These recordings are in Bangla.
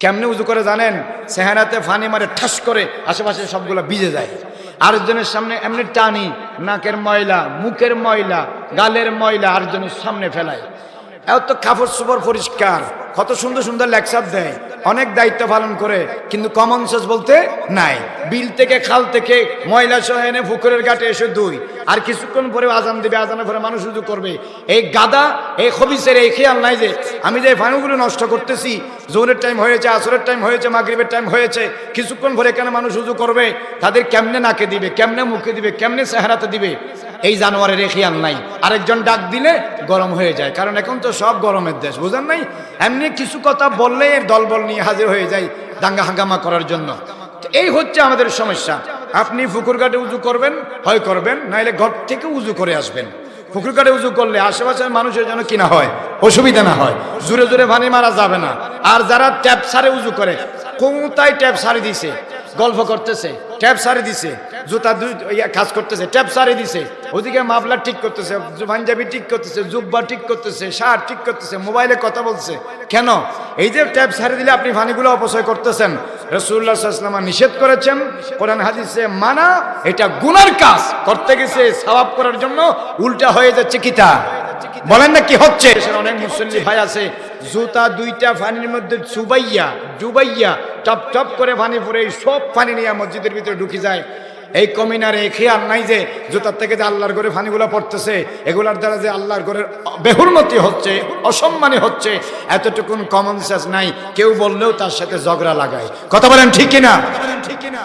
কেমনে উজু করে জানেন? চেহারাতে ফানি মারে ঠাস করে আশেপাশে সবগুলো ভিজে যায়। আরেকজনের সামনে এমনি টানি, নাকের ময়লা, মুখের ময়লা, গালের ময়লা আরেকজনের সামনে ফেলায়। এত কাপড় চোপড় পরিষ্কার, কত সুন্দর সুন্দর লেকচার দেয়। অনেক দায়িত্ব পালন করে, কিন্তু কমন সেন্স বলতে নাই। বিল থেকে খাল থেকে ময়লা সহ এনে পুকুরের ঘাটে এসে দুই। আর কিছুক্ষণ পরে আজান দেবে, আজানের পরে মানুষ উজু করবে। এই গাদা, এই খবিসের এই খেয়াল নাই যে, আমি যে পানিগুলো নষ্ট করতেছি জোরের টাইম হয়েছে, আসরের টাইম হয়েছে, মাগরিবের টাইম হয়েছে, কিছুক্ষণ পরে কেন মানুষ উজু করবে? তাদের কেমনে নাকে দিবে, কেমনে মুখে দিবে, কেমনে চেহারাতে দিবে? এই জানোয়ারের খেয়াল নাই। আরেকজন ডাক দিলে গরম হয়ে যায়, কারণ এখন তো সব গরমের দেশ, বুঝেন নাই? এমনি কিছু কথা বললে এর দলবল নিয়ে হাজির হয়ে যায়, দাঙ্গা হাঙ্গামা করার জন্য। এই হচ্ছে আমাদের সমস্যা। আপনি পুকুর ঘাটে উজু করবেন, হয় করবেন, নাইলে ঘর থেকে উজু করে আসবেন। পুকুর কাটে উজু করলে আশেপাশের মানুষের জন্য কিনা হয়? অসুবিধা না হয়। জোরে জোরে ভানি মারা যাবে না। আর যারা ট্যাপ সারে উজু করে কোনটাই ট্যাপ সারে দিছে। গল্প করতেছে, ট্যাপ সারি দিছে, জুতা দুই কাজ করতেছে, ট্যাপ সারি দিছে। ওদিকে মাফলার ঠিক করতেছে পাঞ্জাবি ঠিক করতেছে, জুব্বা ঠিক করতেছে, শার্ট ঠিক করতেছে, মোবাইলে কথা বলছে। কেন? এই যে ট্যাপ সারি দিলে আপনি পানিগুলো অপচয় করতেছেন। রসুল্লাহ নিষেধ করেছেন, কোরআন হাদিসে মানা, এটা গুনার কাজ, করতে গেছে, সওয়াব করার জন্য উল্টা হয়ে যাচ্ছে কিতা? বলেন না কি হচ্ছে? অনেক মুসল্লি ভাই আছে, জুতা দুইটা ফানির মধ্যে চুবাইয়া ডুবাইয়া টপ টপ করে পানি পুরে সব পানি নিয়ে মসজিদের ভিতরে ঢুকি যায়। এই কমিনার এই খেয়াল নাই যে জুতার থেকে যে আল্লাহর ঘরে ফানিগুলো পড়তেছে, এগুলার দ্বারা যে আল্লাহর ঘরের বেহুরমতি হচ্ছে অসম্মানী হচ্ছে, এতটুকুন কমন সেন্স নাই। কেউ বললেও তার সাথে ঝগড়া লাগায়। কথা বলেন ঠিক কিনা?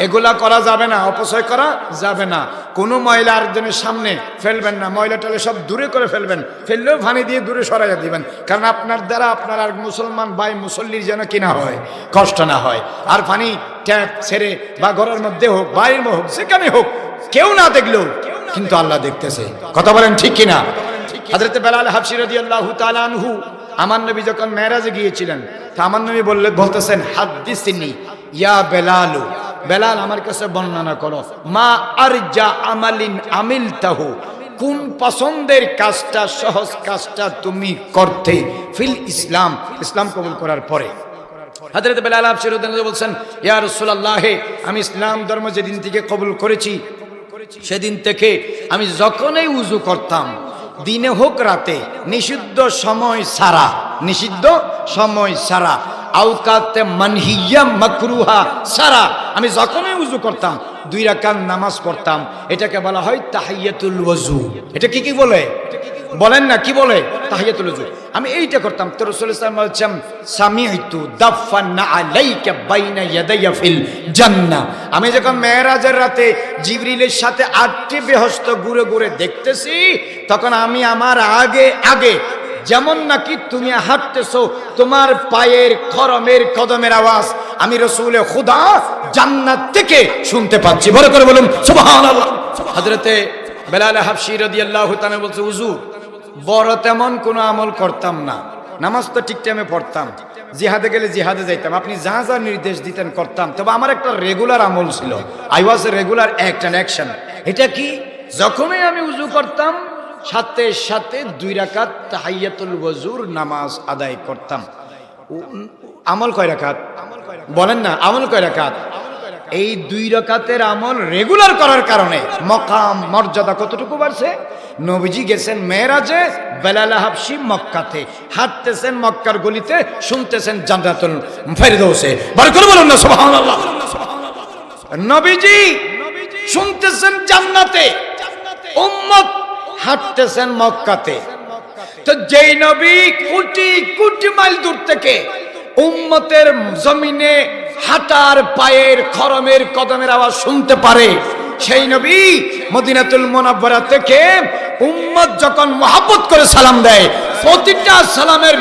এগুলা করা যাবে না, অপচয় করা যাবে না। কোনো ময়লা আরেকজনের সামনে ফেলবেন না, ময়লা টলে সব দূরে করে ফেলবেন। ফেললেও ফানি দিয়ে দূরে সরাইয়া দিবেন। কারণ আপনার দ্বারা আপনার আর মুসলমান ভাই মুসল্লির যেন কিনা হয়, কষ্ট না হয়। আর পানি ট্যাপ ছেড়ে বা ঘরের মধ্যে হোক বাইরের হোক সেখানে হোক, কেউ না দেখলেও কিন্তু আল্লাহ দেখতেছে। কথা বলেন ঠিক কিনা? হাজরতে বেলাল হাফসি রাদিয়াল্লাহু তাআলা আনহু, আমার নবী যখন মেরাজে গিয়েছিলেন, তা আমার নবী বললে বলতেছেন হাদ্দিসিনি ইয়া বেলালু, বেলাল আমার কাছে বর্ণনা করো, মা আরজা আমালিন আমিল তাহু কোন পছন্দের কাজটা, সহজ কাজটা তুমি করতে, ফিল ইসলাম ইসলাম কবুল করার পরে। হাজরত বেলাল আফসিরুদ্দিন বলছেন, ইয়া আমি ইসলাম ধর্ম যেদিন থেকে কবুল করেছি, সেদিন থেকে আমি যখনই উজু করতাম, দিনে হোক রাতে, নিষিদ্ধ সময় সারা, নিষিদ্ধ সময় সারা আউকাতে মানহিয়া মকরুহা সারা, আমি যখনই উজু করতাম, দুই রাকান নামাজ পড়তাম, এটাকে বলা হয় তাহিয়াতুল ওযু। এটা কি কি বলে? বলেন না, কি বলে? তাহিয়াতুল ওযু আমি এইটা করতাম, তো রাসূল সামিআতু দাফানা আলাইকা বাইনা ইয়াদাইয়া ফিল জান্নাহ। আমি যখন মেরাজের রাতে জিবরিলের সাথে আটটি বেহস্ত ঘুরে ঘুরে দেখতেছি, তখন আমি আমার আগে আগে যেমন নাকি তুমি হাঁটতেছো, তোমার পায়ের খরমের কদমের আওয়াজ আমি রসুলে খুদা জান্নাত থেকে শুনতে পাচ্ছি। বলে করে বলুন, সুবহানাল্লাহ হযরতে বেলাল হাফসি রাদিয়াল্লাহু তাআলা বলছে, হুজুর বড় তেমন কোনো আমল করতাম না। নামাজ তো ঠিক টাইমে পড়তাম। জিহাদে গেলে জিহাদে যাইতাম। আপনি যা যা নির্দেশ দিতেন করতাম। তবে আমার একটা রেগুলার আমল ছিল। I was a regular act and action এটা কি? যখনই আমি উজু করতাম, সাথে সাথে দুই রাকাত তাহাইয়াতুল ওয়াজুর নামাজ আদায় করতাম। আমল কয় রাকাত? বলেন না, আমল কয় রাকাত? এই দুই রকাতের আমল রেগুলার করার কারণে মকাম, মর্যাদা কতটুকু বাড়ছে? নবীজি গেছেন মেয়েরাজে বেলাল হাফসি মক্কাতে। হাঁটতেছেন মক্কার গলিতে, শুনতেছেন জান্নাতুল ফেরদৌসে। বার করে বলুন না, সুবহানাল্লাহ। নবীজি শুনতেছেন জান্নাতে। উম্মত হাঁটতেছেন মক্কাতে। তো যেই নবী কোটি কোটি মাইল দূর থেকে উম্মতের জমিনে হাঁটার পায়ের খরমের কদমের আওয়াজ শুনতে পারে। সেই নবী মদিনাতুল মোনাব্বরা থেকে উম্মত যখন মহাব্বত করে সালাম দেয়, প্রতিটা সালামের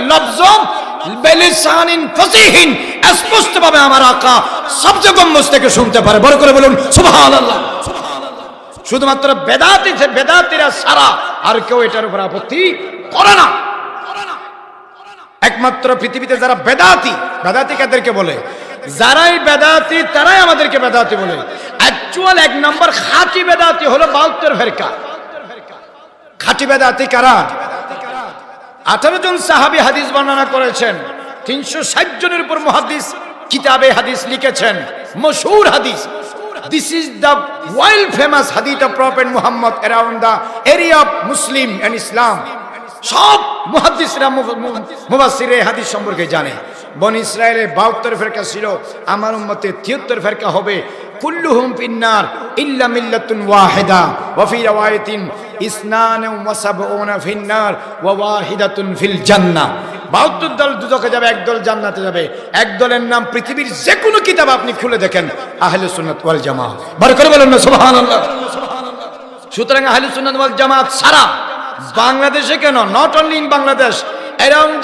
না। একমাত্র পৃথিবীতে যারা বেদাতি বেদাতি কাদেরকে বলে? যারাই বেদাতি, তারাই আমাদেরকে বেদাতি বলে। অ্যাকচুয়াল এক নম্বর খাঁটি বেদাতি হলো বাউত্তর ফেরকা। খাঁটি বেদাতি কারা? আঠারো জন সাহাবি হাদিস বর্ণনা করেছেন। তিনশো ষাট জনের উপর মহাদিস কিতাবে হাদিস লিখেছেন। মশহুর হাদিস। This is the world famous hadith of Prophet Muhammad around the area of Muslim and Islam সব মুহাদ্দিসরা মুবাসসিরে হাদিস সম্পর্কে জানে। বন ইসরায়েলের বাহাত্তর ফেরকা ছিল, আমার উম্মতে তিয়াত্তর ফেরকা হবে। কুল্লুহুম ফিন্নার ওয়াহিদা ফিন্নার দল যাবে একদল জান্নাতে যাবে। নাম পৃথিবীর আপনি খুলে দেখেন ওয়াল বলেন সুতরাং ওয়াল জামাত সারা বাংলাদেশে কেন? Not only in Bangladesh around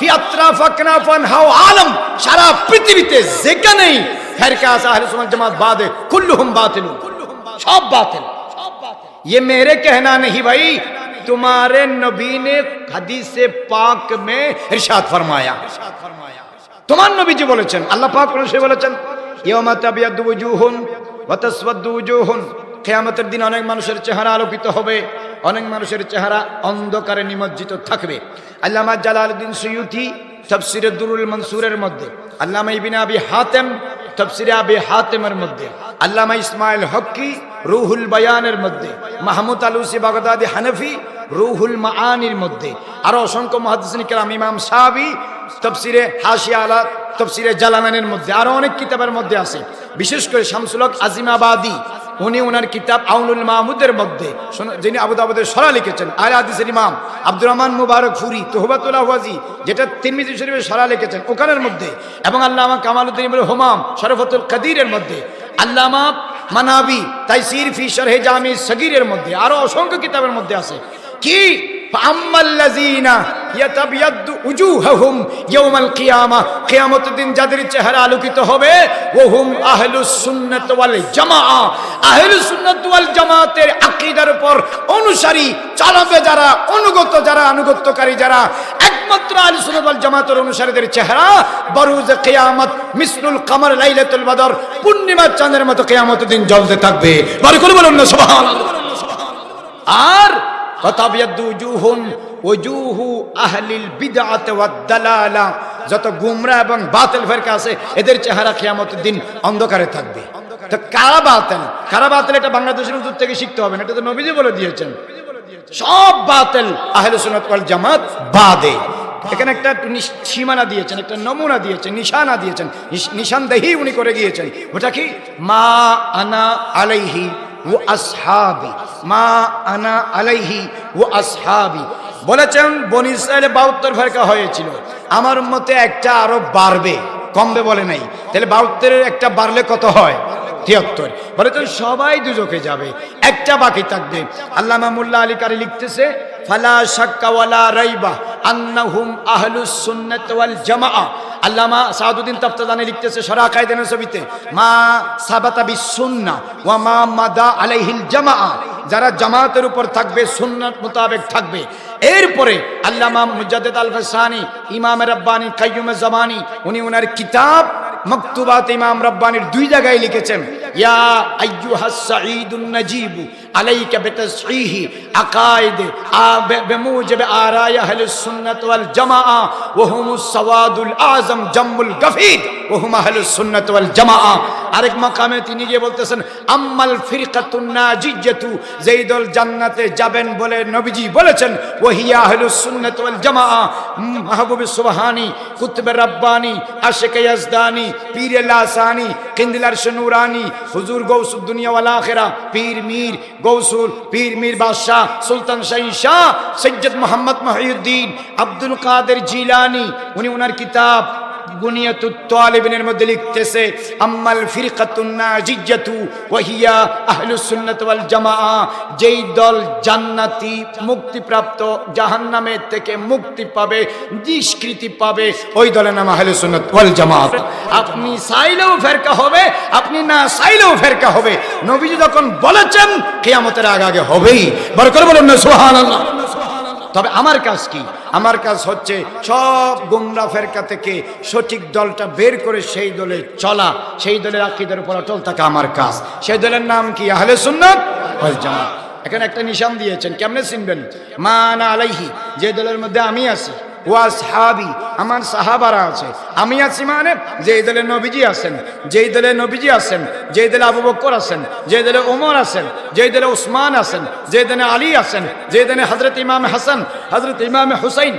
ফিয়াত্রা ফাকনাফান হাও আলম সারা পৃথিবীতে যেখানেই ফেরকা আছে আহলে সুন্নাত জামাত বাদে কুল্লুহুম বাতিল সব বাতিল ये मेरे कहना नहीं भाई तुम्हारे नबी ने हदीस पाक में इरशाद फरमाया তোমার নবীজি বলেছেন আল্লাহ পাক সে বলেছেন ইয়ামা তাবিয়াদু ওয়াজুহুন ওয়া তাসওয়াদু ওয়াজুহুন কিয়ামতের দিন অনেক মানুষের চেহারা আলোকিত হবে অনেক মানুষের চেহারা অন্ধকারে নিমজ্জিত থাকবে। আল্লামা জালালউদ্দিন সুয়ুতি তফসিরে দুরুল মনসুরের মধ্যে, আল্লামা ইবনে আবি হাতেম তফসিরে আবি হাতেমের মধ্যে, আল্লামা ইসমাইল হক্কি রুহুল বয়ানের মধ্যে, Mahmud Alusi Baghdadi Hanafi Ruhul মাআনির মধ্যে, আরও অসংখ্য মহাদিসিন ইমাম সাহাবি তফসিরে হাসিয়া আলা তফসিরে জালানানের মধ্যে, আরও অনেক কিতাবের মধ্যে আছে। বিশেষ করে শামসুলক আজিমাবাদী উনি ওনার কিতাব আউনুল মাহমুদের মধ্যে শোনো- যিনি আবু দাবুদের সরা লিখেছেন আল হাদিসের ইমাম আব্দুর রহমান মুবারক ফুরি তোহবাতুল্লাহ ওয়াজি যেটা তিরমিজি শরীফের সরা লিখেছেন ওখানের মধ্যে এবং আল্লামা কামালউদ্দিন ইবনে হুমাম শরফতুল কাদিরের মধ্যে আল্লামা মানাবি তাইসির ফি শরহে জামি সগীরের মধ্যে আরো অসংখ্য কিতাবের মধ্যে আছে কি فأما الذين يتبيض উজু হাহুম ইয়ৌমাল কিয়ামা। কিয়ামতের দিন যাদের চেহারা আলোকিত হবে, ওহুম আহলুস সুন্নাত ওয়াল জামা আহলুস সুন্নাত জামাতের আকীদার উপর অনুসারী চালাবে যারা, অনুগত যারা অনুগতকারী যারা, একমাত্র আহলুস সুন্নাত ওয়াল জামাতের অনুসারীদের চেহারা বরুজ কিয়ামত, মিসলুল কমর, লাইলাতুল বদর, পূর্ণিমা চাঁদের মতো কিয়ামতের দিন জ্বলতে থাকবে। বারকুল বলুন না, সুবহানাল্লাহ। আর কথা বিয়াদুজুহুম ওজুহু আহলিল বিদআত ওয়াদ দালালা। যত গুমরা এবং বাতিল ফেরকা আছে, এদের চেহারা কিয়ামতের দিন অন্ধকারে থাকবে। তো কারা বাতিল? কারা বাতিল? এটা বাংলাদেশের হুজুর থেকে শিখতে হবে না, এটা তো নবীজি বলে দিয়েছেন। সব বাতিল আহলে সুন্নাত ওয়াল জামাত বাদে। এখানে একটা সীমানা দিয়েছেন, একটা নমুনা দিয়েছেন, নিশানা দিয়েছেন, নিশ- নিশানদেহি উনি করে গিয়েছেন। ওটা কি? মা আনা আলাইহি ও আসহাবি। মা আনা আলাইহি ও আসহাবি। বলেছেন, বন ইসরায়েলে বাহাত্তর ফেরকা হয়েছিল। আমার মতে একটা আরও বাড়বে, কমবে বলে নাই। তাহলে বাহাত্তরের একটা বাড়লে কত হয়? তিয়াত্তর। বলে তো সবাই দুজকে যাবে, একটা বাকি থাকবে। আল্লামা মোল্লা আলী কারি লিখতেছে, ফালা শাক্কা ওয়ালা রাইবা আন্নাহুম আহলুস সুন্নাত ওয়াল জামাআ। আল্লামা সাদুদ্দিন তফতাদানি লিখতেছে সরা কায়দানের ছবিতে, মা সাবাতা বিস সুন্না ওয়া মা মাদা আলাইহিল জামাআ। যারা জামাতের উপর থাকবে, সুন্নাত মোতাবেক থাকবে। এরপরে আল্লামা মুজাদ্দেদ আল ফাসানি ইমাম রব্বানি কাইয়ুম জামানি উনি ওনার কিতাব, মকতুবাত ইমাম রব্বানির দুই জায়গায় লিখেছেন। ইয়া আইয়ুহাস সাঈদুন নাজিব আলাইকা বিতাসহিহি আকাইদ বিমুজিব আরাই আহলুস সুন্নাত ওয়াল জামাআ ওয়া হুমুস সাওয়াদুল আযম জাম্মুল গফীর ওয়া হুম আহলুস সুন্নাত ওয়াল জামাআ। আরেক মাকামে তিনি গিয়ে বলতেছেন, আম্মাল ফিরকাতুন নাজিজ্জাতু, যেই দল জান্নাতে যাবেন বলে নবীজি বলেছেন, ওহিয়া আহলুস সুন্নাত ওয়াল জামাআ। মাহবুব সুবহানি, কুতুব রাব্বানি, আশিক ইয়াজদানি, পীর লাসানি কিন্দিলার শনুরানি হুজুর গৌসুদ দুনিয়া ওয়াল আখিরা, পীর মীর গৌসুল, পীর মীর বাদশাহ, সুলতান শাহী শাহ, সৈয়দ মোহাম্মদ মহিউদ্দিন, আব্দুল কাদের জিলানি, উনি ওনার কিতাব বুনিয়াতুত তালিবিনের মধ্যে লিখতেছে, আম্মাল ফিরকাতুন নাজিজ্জাতু ওয়াহিয়া আহলুস সুন্নাত যেই দল জান্নাতি মুক্তিপ্রাপ্ত জাহান্নামের থেকে মুক্তি পাবে, নিষ্কৃতি পাবে, ওই দলের নাম আহলুস সুন্নাত ওয়াল জামাআত আপনি চাইলেও ফেরকা হবে, আপনি না চাইলেও ফেরকা হবে। নবীজি যখন বলেছেন, কিয়ামতের আগে আগে হবেই। বড় করে বলুন না, সুবহানাল্লাহ। তবে আমার কাজ কি? আমার কাজ হচ্ছে সব গুমরা ফেরকা থেকে সঠিক দলটা বের করে সেই দলে চলা, সেই দলের আকিদের উপর অটল থাকা আমার কাজ। সেই দলের নাম কি? আহলে সুন্নাত? এখানে একটা নিশান দিয়েছেন, কেমনে চিনবেন? মা না আলাইহি, যে দলের মধ্যে আমি আছি। ওয়া সাহাবি, আমার সাহাবারা আছে। আমি আছি মানে যেই দলে নবীজি আছেন, যেই দলে নবীজি আছেন, যেই দলে আবু বক্কর আছেন, যেই দলে ওমর আছেন, যেই দলে উসমান আছেন, যেই দলে আলী আছেন, যেই দলে হজরত ইমাম হাসান হজরত ইমাম হুসাইন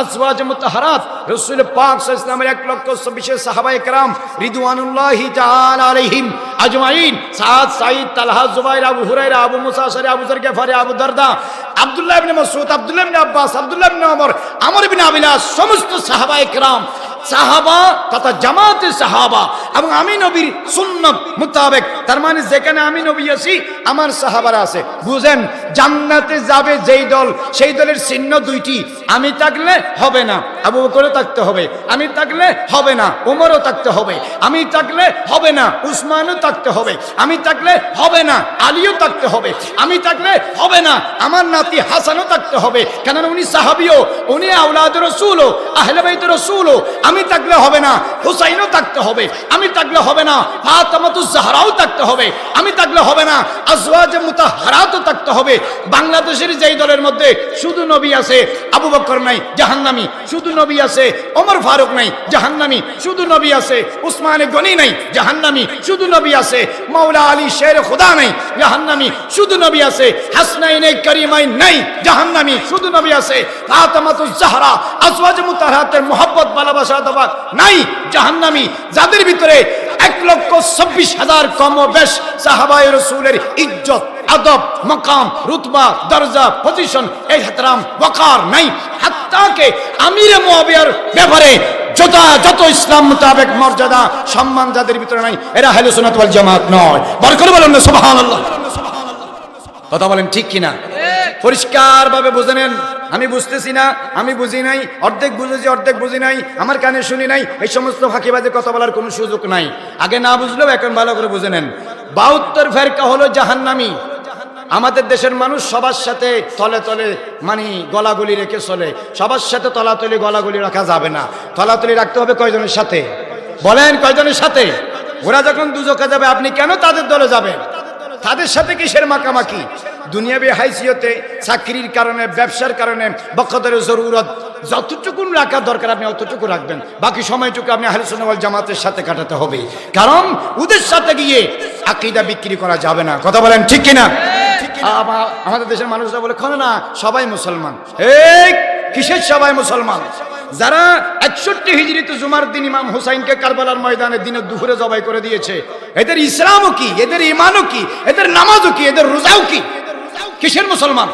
আজওয়াজ মুতাহারাত, রাসূল পাক ওয়াসাল্লামের এক লক্ষ চব্বিশে সাহাবায়ে কেরাম রিদওয়ানুল্লাহি তাআলা আলাইহিম আজমাইন। সাদ, সাঈদ, তালহা, জুবাইর, আবু আবু মুসা আবু যর গফারি আবু দারদা, আব্দুল্লাহ ইবনে মাসউদ, আব্দুল্লাহ ইবনে আব্বাস, আব্দুল্লাহ ইবনে ওমর আমর বিন আবিলাস সমস্ত সাহাবা একরাম সাহাবা তথা জামাতে সাহাবা এবং আমি নবীর সুন্নত মোতাবেক। তার মানে যেখানে আমি নবী আছি, আমার সাহাবারা আছে। বুঝেন, জান্নাতে যাবে যেই দল, সেই দলের চিহ্ন দুইটি। আমি থাকলে হবে না। আবু বকরও থাকতে হবে। আমি থাকলে হবে না ওমরও থাকতে হবে। আমি থাকলে হবে না, উসমানও থাকতে হবে। আমি থাকলে হবে না, আলীও থাকতে হবে। আমি থাকলে হবে না, আমার নাতি হাসানও থাকতে হবে। কেননা উনি সাহাবিও, উনি আউলাদ রসুলও, আহলে বাইত রসুলও। আমি থাকলে হবে না, হুসাইনও থাকতে হবে। আমি থাকলে হবে না, ফাতামাতু জাহরাও থাকতে হবে। আমি থাকলে হবে না, আজওয়াজ মুতাহারাতও থাকতে হবে। বাংলাদেশের যেই দলের মধ্যে শুধু নবী আছে, আবু বকর নাই, জাহান্নামী। শুধু নবী আছে, ওমর ফারুক নাই, জাহান্নামী, শুধু নবী আছে, উসমান গনি নাই, জাহান্নামী, শুধু নবী আছে, মাওলা আলী শের খোদা নাই, জাহান্নামী, শুধু নবী আছে, হাসনাইনে করিমাইন নাই, জাহান্নামী, শুধু নবী আছে ফাতেমাতু জাহরা, আজওয়াজ মুতাহারাতের মোহব্বত, ভালোবাসা দেওয়া নাই, জাহান্নামী, যাদের ভিতরে এক লক্ষ চব্বিশ হাজার কম বেশ সাহাবাই রসুলের ইজ্জত আদব, মকাম, রুতবা, দরজা পজিশন এই হাতরাম ওয়াকার নাই। হাত্তাকে আমিরে মুয়াবিয়ার ব্যাপারে ইসলাম মোতাবেক মর্যাদা, সম্মান যাদের ভিতরে নাই, এরা জামাত নয়। বলুন না, সুবহানাল্লাহ। কথা বলেন ঠিক কিনা? পরিষ্কার ভাবে বুঝে নেন। আমি বুঝতেছি না, আমি বুঝি নাই, অর্ধেক বুঝেছি, অর্ধেক বুঝি নাই, আমার কানে শুনি নাই, এই সমস্ত ফাঁকিবাজে কথা বলার কোনো সুযোগ নাই। আগে না বুঝলেও এখন ভালো করে বুঝে নেন। বাহাত্তর ফেরকা হলো জাহান্নামী। আমাদের দেশের মানুষ সবার সাথে তলে তলে মানে গলাগুলি রেখে চলে। সবার সাথে তলাতলি গলাগুলি রাখা যাবে না। তলাতলি রাখতে হবে কয়জনের সাথে? বলেন কয়জনের সাথে? ওরা যখন দুজকে যাবে, আপনি কেন তাদের দলে যাবেন? তাদের সাথে কিসের মাকামাকি? দুনিয়াবি হাইসিয়তে, চাকরির কারণে, ব্যবসার কারণে বক্ষদের জরুরত। যতটুকু রাখার দরকার আপনি অতটুকু রাখবেন। বাকি সময়টুকু আপনি হালিসোনাওয়াল জামাতের সাথে কাটাতে হবে। কারণ ওদের সাথে গিয়ে আকিদা বিক্রি করা যাবে না। কথা বলেন ঠিক কিনা? আমাদের দেশের মানুষরা বলে খনে না সবাই মুসলমান। এই! কিসের সবাই মুসলমান? যারা একষট্টি হিজড়িতে জুমার দিন ইমাম হুসাইনকে কারবালার ময়দানে দিনে দুপুরে জবাই করে দিয়েছে এদের ইসলামও কি? এদের ইমানও কি? এদের নামাজও কি? এদের রোজাও কি? কিসের মুসলমান?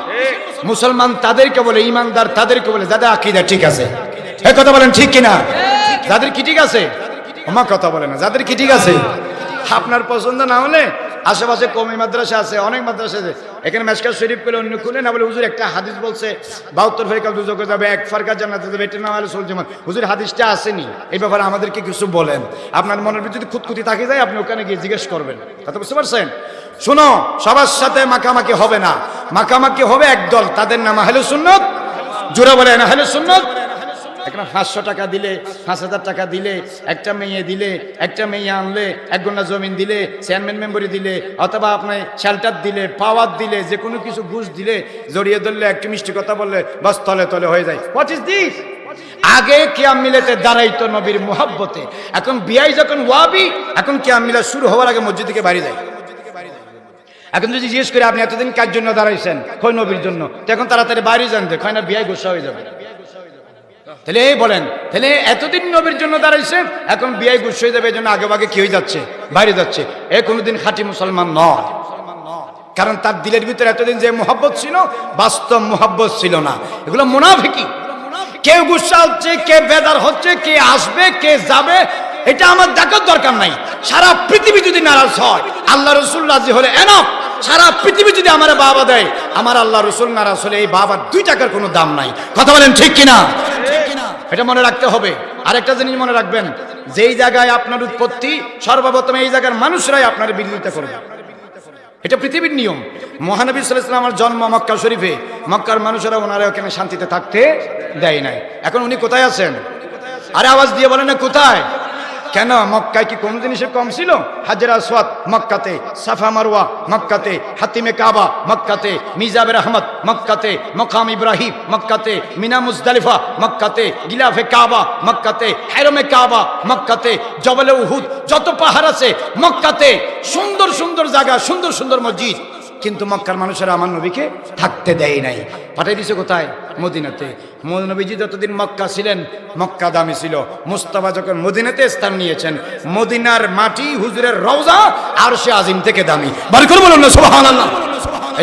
মুসলমান তাদেরকে বলে ইমানদার তাদেরকে বলে যাদের আকিদা ঠিক আছে। এ কথা বলেন ঠিক কিনা? যাদের কি ঠিক আছে? আমার কথা বলে না যাদের কি ঠিক আছে? আপনার পছন্দ না হলে আশেপাশে কমি মাদ্রাসা আছে, অনেক মাদ্রাসা আছে। এখানে মেসকার শরীফ পেলে অন্য খুলে না বলে হুজুর একটা হাদিস বলছে, বাহাত্তর ফেরিকাল দুজকে যাবে, এক ফারকা জান্নাতে যাবে, এটা না হলে চলছে হুজুর হাদিসটা আসেনি। এই ব্যাপারে আমাদেরকে কিছু বলেন। আপনার মনের ভিতরে যদি খুঁতখুতি থাকে যায়, আপনি ওখানে গিয়ে জিজ্ঞেস করবেন। কথা বুঝতে পারছেন? শোনো, সবার সাথে মাখামাখি হবে না। মাখামাখি হবে একদল, তাদের নাম আহলে সুন্নত। জোরা বলে না আহলে সুন্নত। এখানে পাঁচশো টাকা দিলে, পাঁচ হাজার টাকা দিলে, একটা মেয়ে দিলে, একটা মেয়ে আনলে, এক ঘণ্টা জমিন দিলে, চেয়ারম্যান মেম্বরি দিলে, অথবা আপনার শেল্টার দিলে পাওয়ার দিলে, যে কোনো কিছু ঘুষ দিলে, জড়িয়ে ধরলে, একটু মিষ্টি কথা বললে, বাস তলে তলে হয়ে যায়। হোয়াট ইজ দিস আগে কিয়াম মিলেতে দাঁড়াইতো নবীর মোহাব্বতে। এখন বিয়াই যখন ওয়াবি, এখন কিয়াম মিলা শুরু হওয়ার আগে মসজিদ থেকে বাড়ি যায়। এখন যদি জিজ্ঞেস করি, আপনি এতদিন কার জন্য দাঁড়াইছেন? কই নবীর জন্য? এখন তাড়াতাড়ি বাড়ি জানতে হয় না বিয়াই গোসা হয়ে যাবে। তাহলে এই বলেন, তাহলে এতদিন নবীর জন্য দাঁড়াইছেন এখন বিয়াই গুছ হয়ে যাবে এই জন্য আগে আগে কি হয়ে যাচ্ছে? বাইরে যাচ্ছে। এ কোনোদিন খাঁটি মুসলমান নয়। কারণ তার দিলের ভিতরে এতদিন যে মোহাব্বত ছিল, বাস্তব মোহাব্বত ছিল না। এগুলো মুনাফিকি। কেউ গুসা হচ্ছে, কে বেদার হচ্ছে, কে আসবে, কে যাবে, এটা আমার দেখার দরকার নাই। সারা পৃথিবী যদি নারাজ হয়, আল্লাহ রসুল রাজি হলে এনফ সারা পৃথিবী যদি আমার বাবা দেয়, আমার আল্লাহ রসুল নারাজ হলে এই বাবার দুই টাকার কোনো দাম নাই। কথা বলেন ঠিক কিনা? এটা মনে রাখতে হবে। আরেকটা জিনিস মনে রাখবেন, যেই জায়গায় আপনার উৎপত্তি, সর্বপ্রথম এই জায়গার মানুষরাই আপনার বিরোধিতা করবে। এটা পৃথিবীর নিয়ম। মহানবী সাল্লামের জন্ম মক্কা শরীফে, মক্কার মানুষেরা ওনারা ওখানে শান্তিতে থাকতে দেয় নাই। এখন উনি কোথায় আছেন? আরে আওয়াজ দিয়ে বলেন না, কোথায়? কেন? মক্কায় কি কোন জিনিসের কম ছিল? হাজরা সোয়াত মক্কাতে, সাফা মারওয়া মক্কাতে, হাতিমে কাবা মক্কাতে মিজাবের আহমদ মক্কাতে, মকাম ইব্রাহিম মক্কাতে, মিনা মুজদালিফা মক্কাতে, গিলাফে কাবা মক্কাতে হেরমে কাবা মক্কাতে, জবলে উহুদ, যত পাহাড় আছে মক্কাতে। সুন্দর সুন্দর জায়গা, সুন্দর সুন্দর মসজিদ। কিন্তু মক্কার মানুষেরা আমার নবীকে থাকতে দেয় নাই। পাঠিয়ে দিছে কোথায়? মদিনাতে। নবীজি যতদিন মক্কা ছিলেন, মক্কা দামি ছিল। মুস্তাফা যখন মদিনাতে স্থান নিয়েছেন, মদিনার মাটি হুজুরের রওজা আর সে আজিম থেকে দামি। বার বলুন না সোহান এই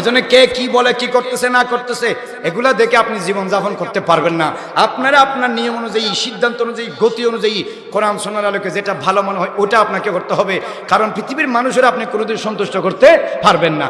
জন্য কে কি বলে, কি করতেছে, না করতেছে, এগুলা দেখে আপনি জীবন যাপন করতে পারবেন না। আপনারা আপনার নিয়ম অনুযায়ী, সিদ্ধান্ত অনুযায়ী, গতি অনুযায়ী কোরআন সোনার আলোকে যেটা ভালো মনে হয়, ওটা আপনাকে করতে হবে। কারণ পৃথিবীর মানুষের আপনি কোনোদিন সন্তুষ্ট করতে পারবেন না।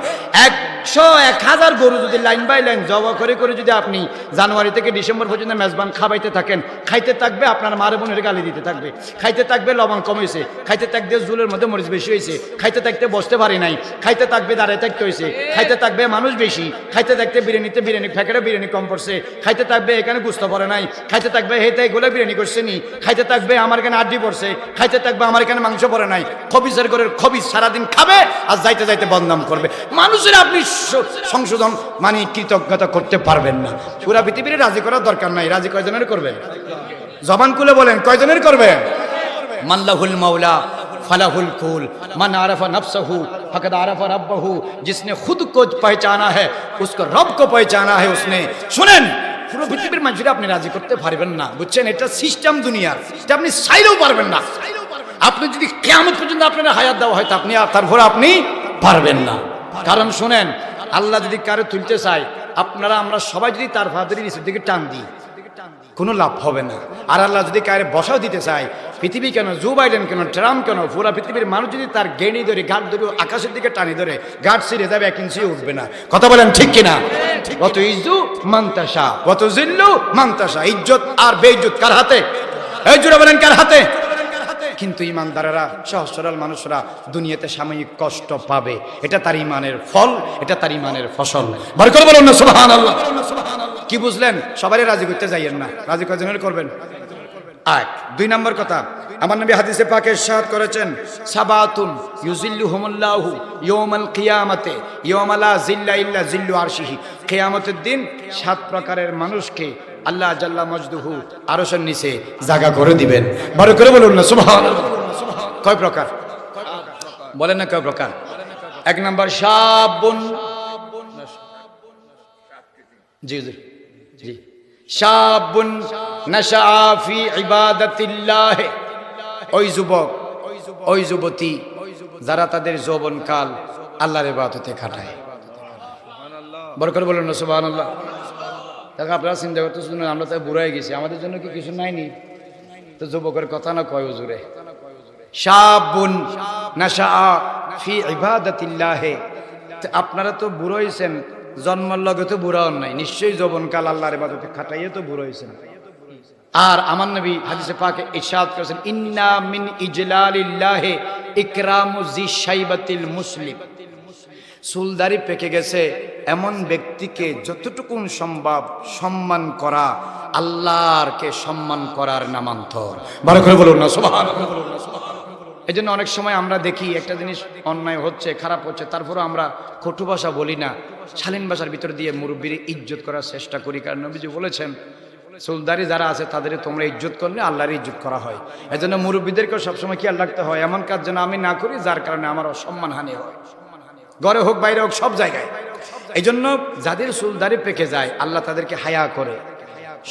একশো এক হাজার গরু যদি লাইন বাই লাইন জবা করে করে যদি আপনি জানুয়ারি থেকে ডিসেম্বর পর্যন্ত মেজবান খাবাইতে থাকেন, খাইতে থাকবে আপনার মারে বোনের গালি দিতে থাকবে। খাইতে থাকবে লবণ কমেছে খাইতে থাকবে জুলের মধ্যে মরিচ বেশি হয়েছে খাইতে থাকতে বসতে পারি নাই, খাইতে থাকবে দাঁড়ায় থাকতে হয়েছে খাইতে থাকবে থাকবে, মানুষ বেশি। খাইতে থাকতে বিরিয়ানিতে বিরিয়ানি, ফ্যাকেটে বিরিয়ানি কম পড়ছে। খাইতে থাকবে, এখানে গুস্ত পরে নাই। খাইতে থাকবে হেতে গোলে বিরিয়ানি করছে নি। খাইতে থাকবে, আমার এখানে আড্ডি পড়ছে। খাইতে থাকবে, আমার এখানে মাংস পরে নাই। খবিজের ঘরের খবিজ সারাদিন খাবে আর যাইতে যাইতে বদনাম করবে। মানুষের আপনি সংশোধন মানে কৃতজ্ঞতা করতে পারবেন না। পুরা পৃথিবীর রাজি করার দরকার নাই। রাজি কয়জনের করবে? জবান কুলে বলেন, কয়জনের করবে? মাল্লাহুল মাওলা, ফালাহুল কুল। মান আরাফা নাফসাহু फकद आरफ रब्बहू जिसने खुद को पहचाना है उसको रब को पहचाना है उसने শুনেন পুরো পৃথিবীর মানুষরা আপনি রাজি করতে পারবেন না বুঝছেন এটা সিস্টেম দুনিয়ার এটা আপনি চাইলেও পারবেন না আপনি যদি কেমন পর্যন্ত আপনার হায়াত দেওয়া হয় তা আপনি তারপর আপনি পারবেন না কারণ শুনেন আল্লাহ যদি কারো তুলতে চায় আপনারা আমরা সবাই যদি তার ফাদের নিচের দিকে টান দিই কোনো লাভ হবে না। আর আল্লাহ যদি কারে বসাও দিতে চায়, পৃথিবী কেন, জো বাইডেন কেন ট্রাম্প কেন, পুরা পৃথিবীর মানুষ যদি তার গেণি ধরে, ঘাট ধরে আকাশের দিকে টানি ধরে, ঘাট ছিঁড়ে যাবে, এক ইঞ্চি উঠবে না। কথা বলেন ঠিক কিনা? কত ইজু মান্তাসা কত জিল্লু মান্তাসা ইজ্জত আর বেইজ্জত কার হাতে? এই বলেন কার হাতে? কিন্তু ইমানদারেরা, সহজ সরল মানুষরা দুনিয়াতে সাময়িক কষ্ট পাবে। এটা তার ইমানের ফল, এটা তার ইমানের ফসল। বার করে বলুন না সুবহান আল্লাহ কি বুঝলেন? সবারই রাজি করতে যাইয়েন না। রাজি কয়জনের করবেন? এক দুই নম্বর কথা। আমার নবী হাদিসে পাকে সাদ করেছেন, সাবাতুন ইউজিল্লুহুমুল্লাহু ইয়াউমাল কিয়ামাতে, ইয়াউমালা জিল্লা ইল্লা জিল্লু আরশিহি। কিয়ামতের দিন সাত প্রকারের মানুষকে আল্লাহ জাল্লা মজদুহু আরশের নিচে জায়গা করে দিবেন। বড় করে বলুন না, সুবহানাল্লাহ। কয় প্রকার? বলেন না কয় প্রকার? এক নম্বর, সাবুন। জি জি। ওই যুবক, ওই যুবতী, যারা তাদের যৌবনকাল আল্লাহর ইবাদতে কাটায়। বড় করে বলুন না, সুবহানাল্লাহ। দেখো আপনারা চিন্তা করতে শুনুন আমরা তো বুড়ো হয়ে গেছি, আমাদের জন্য কি কিছু নাইনি? তো যুবকের কথা না কয় হুজুরে? শাবুন নাশা ফি ইবাদাতিল্লাহে। আপনারা তো বুড়ো হয়েছেন জন্মের লগে তো বুড়া হন নাই। নিশ্চয়ই যৌবনকাল আল্লাহর ইবাদতে খাটাইয়ে তো বুড়ো হয়েছেন। আর আমার নবী হাদিসে পাকে ইরশাদ করেছেন, ইন্না মিন ইজলালিল্লাহি ইকরামু জি শাইবাতিল মুসলিম। চুলদারি পেকে গেছে, এমন ব্যক্তিকে যতটুকুন সম্ভব সম্মান করা, আল্লাহরকে সম্মান করার নামান্তর। ভালো করে বলুন না, সুবহানাল্লাহ। এই জন্য অনেক সময় আমরা দেখি একটা জিনিস অন্যায় হচ্ছে, খারাপ হচ্ছে, তারপরও আমরা কটু ভাষা বলি না। শালীন ভাষার ভিতর দিয়ে মুরব্বীর ইজ্জত করার চেষ্টা করি। কারণ নবীজি বলেছেন সুলদারি যারা আছে তাদের তোমরা ইজ্জত করলে আল্লাহর ইজ্জত করা হয়। এই জন্য মুরব্বীদেরকেও সবসময় খেয়াল রাখতে হয়, এমন কাজ যেন আমি না করি, যার কারণে আমার অসম্মানহানি হয়। ঘরে হোক, বাইরে হোক, সব জায়গায়। এই জন্য যাদের সুলদারি পেকে যায়, আল্লাহ তাদেরকে হায়া করে,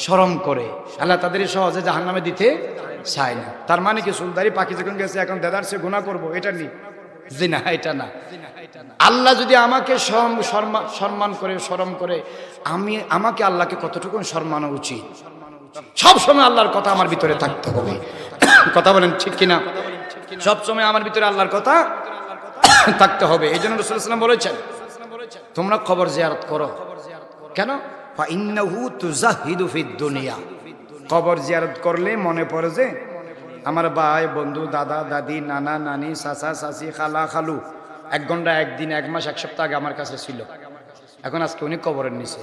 শরম করে। আল্লাহ তাদের সহজে জাহান নামে দিতে চায় না। তার মানে কি সুলদারি পাখি যখন গেছে, এখন দাদার সে গুণা করব? এটা জি না এটা না। আল্লাহ যদি আমাকে সম্মান করে, শরম করে, আমি, আমাকে আল্লাহকে কতটুকু সম্মানো উচিত? সব সময় আল্লাহর কথা আমার ভিতরে থাকতে হবে। কথা বলেন ঠিক কিনা? সব সময় আমার ভিতরে আল্লাহর কথা থাকতে হবে। এই জন্য রসুলাম বলেছেন, তোমরা খবর জিয়ারত করো। কেন? দুনিয়া। কবর জিয়ারত করলে মনে পড়ে যে আমার ভাই, বন্ধু, দাদা, দাদি, নানা, নানি, চাচা, চাচি, খালা, খালু, এক ঘণ্টা একদিন এক মাস, এক সপ্তাহ আগে আমার কাছে ছিল। এখন আজকে উনি কবরের নিচে।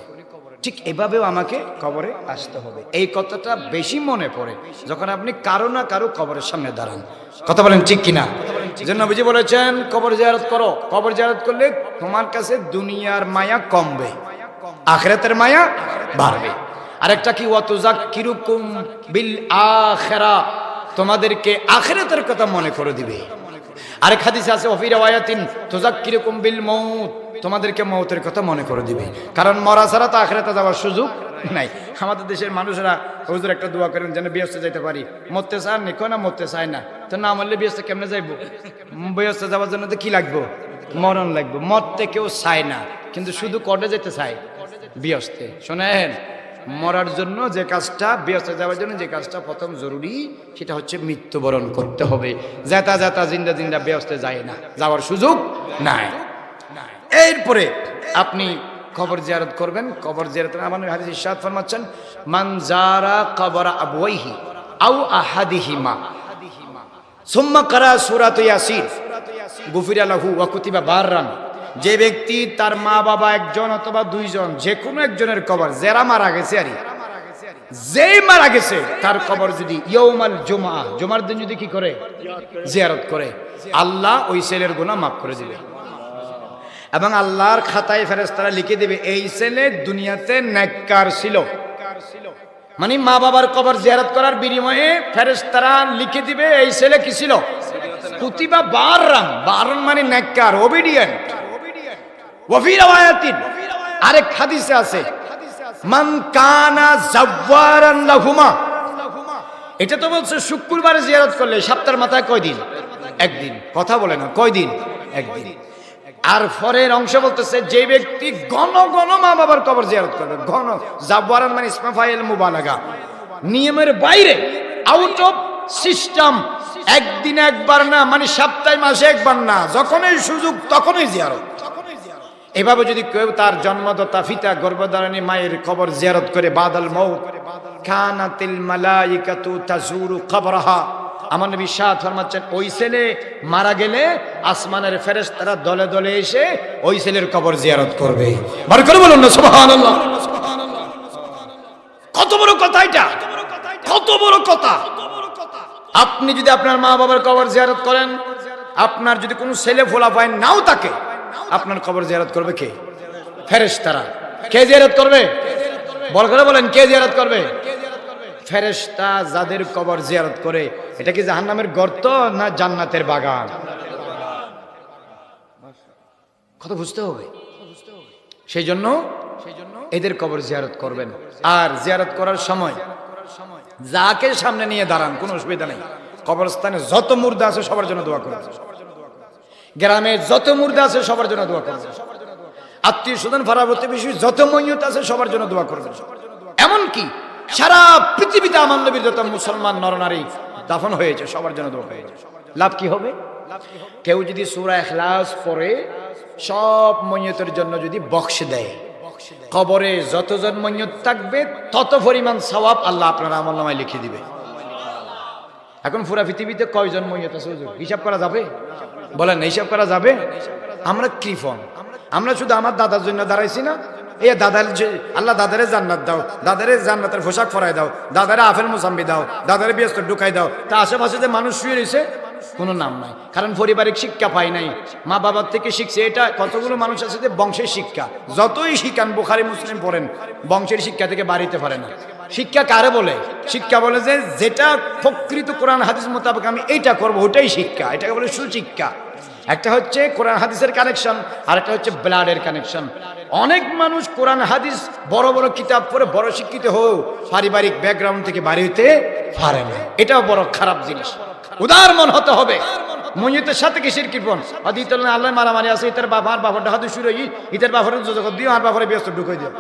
ঠিক এভাবেও আমাকে কবরে আসতে হবে। এই কথাটা বেশি মনে পড়ে যখন আপনি কারও না কারও কবরের সামনে দাঁড়ান। কথা বলেন ঠিক কিনা? জন্য নবীজি বলেছেন, কবর জিয়ারত করো। কবর জিয়ারত করলে তোমার কাছে দুনিয়ার মায়া কমবে, আখেরাতের মায়া বাড়বে। আরেকটা কি ওয়াতুজাক বিল আখেরা তোমাদেরকে আখেরাতের কথা মনে করে দিবে। আরেক হাদিসে আছে অফির ওয়ায়াতিন তুজাক কিরকুম বিল মৌত তোমাদেরকে মৌতের কথা মনে করে দিবে। কারণ মরা ছাড়া তো আখেরাতে যাওয়ার সুযোগ নাই। আমাদের দেশের মানুষরা, হুজুর একটা দোয়া করেন যেন বিয়স্তে যেতে পারি। মরতে চান নি না মরতে চায় না। তো না মরলে বিয়স্তে কেমনে যাইব? বিয়স্তে যাওয়ার জন্য তো কি লাগবো? মরণ লাগবে। মরতে কেউ চায় না, কিন্তু শুধু কটে যেতে চায়? বিয়স্তে শোনেন মরার জন্য যে কাজটা, বিয়স্তে যাওয়ার জন্য যে কাজটা প্রথম জরুরি, সেটা হচ্ছে মৃত্যুবরণ করতে হবে। যেতা যেতা জিন্দা জিন্দা ব্যস্তে যায় না। যাওয়ার সুযোগ নাই। এরপরে আপনি কবর জিয়ারত করবেন। কবর জিয়ারত আমার হাদিস ইরশাদ ফরমাচ্ছেন, মান জারা কবর আবওয়াইহি আও আহাদিহিমা। সুম্মা কারা সূরাত ইয়াসিন। গুফিরা লাহু ওয়া কুতিবা বাররান। যে ব্যক্তি তার মা বাবা একজন অথবা দুইজন, যে কোনো একজনের কবর, যারা মারা গেছে আরই যেই মারা গেছে, তার কবর যদি ইয়ৌমাল জুমা জুমার দিন যদি কি করে? জিয়ারত করে। আল্লাহ ওই ছেলের গুনাহ মাফ করে দিবে। এবং আল্লাহর খাতায় ফেরেস্তারা লিখে দেবে, এই ছেলে দুনিয়াতে নেককার ছিল। মানে মা বাবার কবর জিয়ারত করার বিনিময়ে ফেরেস্তারা লিখে দিবে, এই ছেলে কি ছিল? কুতিবা বাররান বাররান মানে নেককার ওবিডিয়েন্ট ওয়াফির আরেক হাদিসে আছে, মান কানা জাওয়ারান লাহুমা। এটা তো বলছে শুক্রবারে জিয়ারত করলে সপ্তাহের মাথায় কয় দিন একদিন। কথা বলে না কয় দিন একদিন। আর পরের অংশ বলতেছে, যে ব্যক্তি ঘন ঘন মা বাবার কবর জিয়ারত করবে, ঘন, জাওয়ারান মানে ইসমাফাইল মুবালাগা নিয়মের বাইরে আউট অফ সিস্টেম একদিন একবার না মানে সপ্তাহে মাসে একবার না, যখনই সুযোগ তখনই জিয়ারত। এভাবে যদি কেউ তার জন্মদাতা ফিতা গর্ভধারণী মায়ের কবর জিয়ারত করে বাদল মৌ কানাতিল মালাইকাতু তাজুরু কবরহা। আমার নবী সাদ ফরমাচ্ছেন, ওই ছেলে মারা গেলে আসমানের ফেরেশতারা দলে দলে এসে ওই ছেলের কবর জিয়ারত করবে। বার করে বলুন না, সুবহানাল্লাহ। কত বড় কথা এটা? কত বড় কথা? আপনি যদি আপনার মা বাবার কবর জিয়ারত করেন, আপনার যদি কোনো ছেলে ফোলা পায় নাও তাকে আপনার কবর জিয়ারত করবে কে? ফেরেশতারা। কে জিয়ারত করবে? বল করে বলেন, কে জিয়ারত করবে? ফেরেশতা যাদের কবর জিয়ারত করে, এটা কি জাহান্নামের গর্ত না জান্নাতের বাগান? কথা বুঝতে হবে। সেই জন্য এদের কবর জিয়ারত করবেন। আর জিয়ারত করার সময় যাকে সামনে নিয়ে দাঁড়ান, কোনো অসুবিধা নেই। কবরস্থানে যত মুর্দা আছে সবার জন্য দোয়া করবেন। গ্রামে যত মুর্দা আছে সবার জন্য দোয়া করবেন আত্মীয় স্বজন ভাড়া প্রতিবেশী, যত মৈয়ত আছে সবার জন্য দোয়া করবেন এমনকি সারা পৃথিবীতে আমার নবীর যত মুসলমান নরনারী দাফন হয়েছে, সবার জন্য দোয়া হয়েছে। লাভ কি হবে? কেউ যদি সুরা এখলাস পড়ে, সব মৈয়তের জন্য যদি বক্স দেয়, কবরে যতজন মৈয়ত থাকবে, তত পরিমাণ সওয়াব আল্লাহ আপনার আমল নামায় লিখে দিবে। এখন পুরা পৃথিবীতে কয়জন আছে হিসাব করা যাবে? বলেন, হিসাব করা যাবে? আমরা কৃপন আমরা শুধু আমার দাদার জন্য দাঁড়াইছি না এ দাদার আল্লাহ দাদারে জান্নাত দাও, দাদারে জান্নাতের পোশাক ফরাই দাও, দাদারে আফেল মুসাম্বি দাও, দাদারে ব্যস্ত ঢুকাই দাও। তা আশেপাশে যে মানুষ শুয়ে রয়েছে, কোনো নাম নাই। কারণ পারিবারিক শিক্ষা পাই নাই। মা বাবার থেকে শিখছে এটা, কতগুলো মানুষ আছে যে বংশের শিক্ষা। যতই শিখান, বোখারি, মুসলিম পড়েন, বংশের শিক্ষা থেকে বাড়িতে পারে না। শিক্ষা কারে বলে? শিক্ষা বলে যে যেটা প্রকৃত কোরআন, হাদিস মোতাবেক আমি এইটা করব ওটাই শিক্ষা। এটাকে বলে সুশিক্ষা। একটা হচ্ছে কোরআন, হাদিসের কানেকশন আর একটা হচ্ছে ব্লাডের কানেকশন অনেক মানুষ কোরআন, হাদিস, বড় বড় কিতাব পড়ে বড় শিক্ষিত হোক পারিবারিক ব্যাকগ্রাউন্ড থেকে বাড়ি হইতে পারে না। এটাও বড় খারাপ জিনিস। উদার মন হতে হবে। মঞ্জিতের সাথে কিসের কৃপন আদি আল্লাহ মারামারি আছে, ইতার বাবার বাবার হাতে শুরু ইতার বাবার জগৎ দিও, আর বাবার ব্যস্ত ঢুকে দিও।